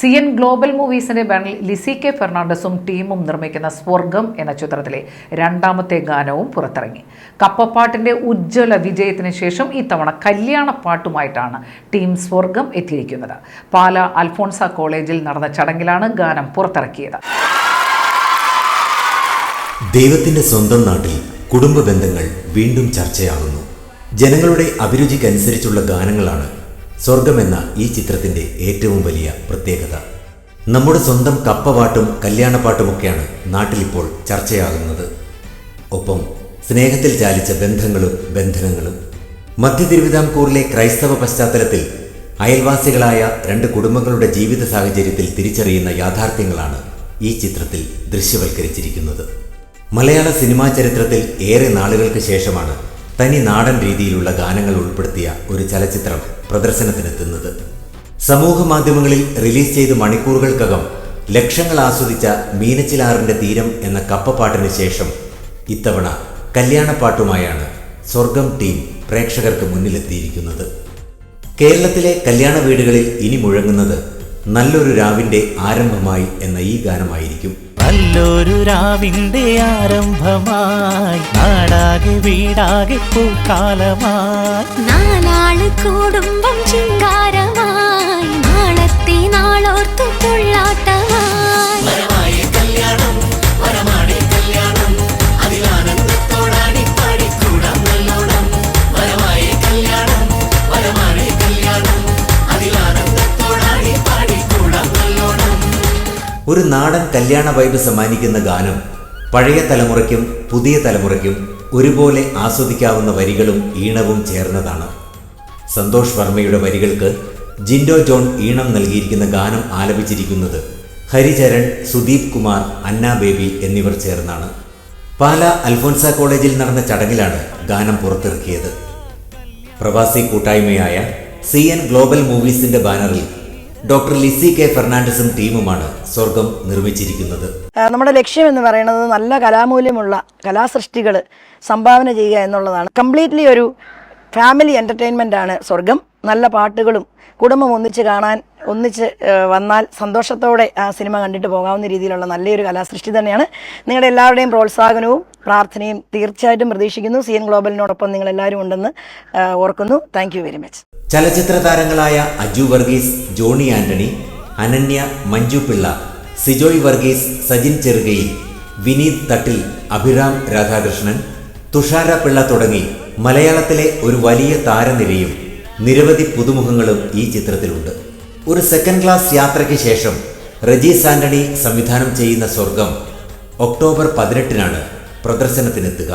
C N global മൂവീസിന്റെ ബാനറിൽ Lissy K ഫെർണാണ്ടസും ടീമും നിർമ്മിക്കുന്ന സ്വർഗം എന്ന ചിത്രത്തിലെ രണ്ടാമത്തെ ഗാനവും പുറത്തിറങ്ങി. കപ്പപ്പാട്ടിന്റെ ഉജ്ജ്വല വിജയത്തിന് ശേഷം ഇത്തവണ കല്യാണ പാട്ടുമായിട്ടാണ് ടീം സ്വർഗം എത്തിയിരിക്കുന്നത്. പാല അൽഫോൺസ കോളേജിൽ നടന്ന ചടങ്ങിലാണ് ഗാനം പുറത്തിറക്കിയത്. ദൈവത്തിന്റെ സ്വന്തം നാട്ടിൽ കുടുംബ ബന്ധങ്ങൾ വീണ്ടും ചർച്ചയാകുന്നു. ജനങ്ങളുടെ അഭിരുചിക്കനുസരിച്ചുള്ള ഗാനങ്ങളാണ് സ്വർഗമെന്ന ഈ ചിത്രത്തിന്റെ ഏറ്റവും വലിയ പ്രത്യേകത. നമ്മുടെ സ്വന്തം കപ്പപാട്ടും കല്യാണപ്പാട്ടുമൊക്കെയാണ് നാട്ടിലിപ്പോൾ ചർച്ചയാകുന്നത്. ഒപ്പം സ്നേഹത്തിൽ ചാലിച്ച ബന്ധങ്ങളും ബന്ധനങ്ങളും. മധ്യ തിരുവിതാംകൂറിലെ ക്രൈസ്തവ പശ്ചാത്തലത്തിൽ അയൽവാസികളായ രണ്ട് കുടുംബങ്ങളുടെ ജീവിത സാഹചര്യത്തിൽ തിരിച്ചറിയുന്ന യാഥാർത്ഥ്യങ്ങളാണ് ഈ ചിത്രത്തിൽ ദൃശ്യവൽക്കരിച്ചിരിക്കുന്നത്. മലയാള സിനിമാ ചരിത്രത്തിൽ ഏറെ നാളുകൾക്ക് ശേഷമാണ് തനി നാടൻ രീതിയിലുള്ള ഗാനങ്ങൾ ഉൾപ്പെടുത്തിയ ഒരു ചലച്ചിത്രം പ്രദർശനത്തിനെത്തുന്നത്. സമൂഹ മാധ്യമങ്ങളിൽ റിലീസ് ചെയ്ത് മണിക്കൂറുകൾക്കകം ലക്ഷങ്ങൾ ആസ്വദിച്ച മീനച്ചിലാറിന്റെ തീരം എന്ന കപ്പപ്പാട്ടിന് ശേഷം ഇത്തവണ കല്യാണപ്പാട്ടുമായാണ് സ്വർഗം ടീം പ്രേക്ഷകർക്ക് മുന്നിലെത്തിയിരിക്കുന്നത്. കേരളത്തിലെ കല്യാണ വീടുകളിൽ ഇനി മുഴങ്ങുന്നത് നല്ലൊരു രാവിന്റെ ആരംഭമായി എന്ന ഈ ഗാനമായിരിക്കും. നല്ലൊരു രാവിന്റെ ആരംഭമായി. നാടാകെ വീടാകെ പൂക്കാലമായി. നാലാൾ ഒരു നാടൻ കല്യാണ വൈബ് സമ്മാനിക്കുന്ന ഗാനം പഴയ തലമുറയ്ക്കും പുതിയ തലമുറയ്ക്കും ഒരുപോലെ ആസ്വദിക്കാവുന്ന വരികളും ഈണവും ചേർന്നതാണ്. സന്തോഷ് വർമ്മയുടെ വരികൾക്ക് ജിൻഡോ ജോൺ ഈണം നൽകിയിരിക്കുന്ന ഗാനം ആലപിച്ചിരിക്കുന്നത് ഹരിചരൺ സുദീപ് കുമാർ അന്ന ബേബി എന്നിവർ ചേർന്നാണ്. പാല അൽഫോൻസ കോളേജിൽ നടന്ന ചടങ്ങിലാണ് ഗാനം പുറത്തിറക്കിയത്. പ്രവാസി കൂട്ടായ്മയായ സി എൻ ഗ്ലോബൽ മൂവീസിന്റെ ബാനറിൽ ഡോക്ടർ ലിസി കെ ഫെർണാണ്ടസും ടീമുമാണ് സ്വർഗം നിർമ്മിച്ചിരിക്കുന്നത്. നമ്മുടെ ലക്ഷ്യം എന്ന് പറയുന്നത് നല്ല കലാമൂല്യമുള്ള കലാസൃഷ്ടികൾ സംഭാവന ചെയ്യുക എന്നുള്ളതാണ്. കംപ്ലീറ്റ്ലി ഒരു ഫാമിലി എന്റർടൈൻമെന്റ് ആണ് സ്വർഗം. നല്ല പാട്ടുകളും കുടുംബം ഒന്നിച്ച് കാണാൻ ഒന്നിച്ച് വന്നാൽ സന്തോഷത്തോടെ ആ സിനിമ കണ്ടിട്ട് പോകാവുന്ന രീതിയിലുള്ള നല്ലൊരു കലാസൃഷ്ടി തന്നെയാണ്. നിങ്ങളുടെ എല്ലാവരുടെയും പ്രോത്സാഹനവും പ്രാർത്ഥനയും തീർച്ചയായിട്ടും പ്രതീക്ഷിക്കുന്നു. സി എൻ ഗ്ലോബലിനോടൊപ്പം നിങ്ങൾ എല്ലാവരും ഉണ്ടെന്ന് ഓർക്കുന്നു. താങ്ക് വെരി മച്ച് ചലച്ചിത്ര താരങ്ങളായ അജു വർഗീസ് ജോണി ആന്റണി അനന്യ മഞ്ജു പിള്ള സിജോയ് വർഗീസ് സജിൻ ചെറുകയിൽ വിനീത് തട്ടിൽ അഭിരാം രാധാകൃഷ്ണൻ തുഷാര പിള്ള തുടങ്ങി മലയാളത്തിലെ ഒരു വലിയ താരനിരയും നിരവധി പുതുമുഖങ്ങളും ഈ ചിത്രത്തിലുണ്ട്. ഒരു സെക്കൻഡ് ക്ലാസ് യാത്രയ്ക്ക് ശേഷം റജീസ് ആന്റണി സംവിധാനം ചെയ്യുന്ന സ്വർഗം ഒക്ടോബർ പതിനെട്ടിനാണ് പ്രദർശനത്തിനെത്തുക.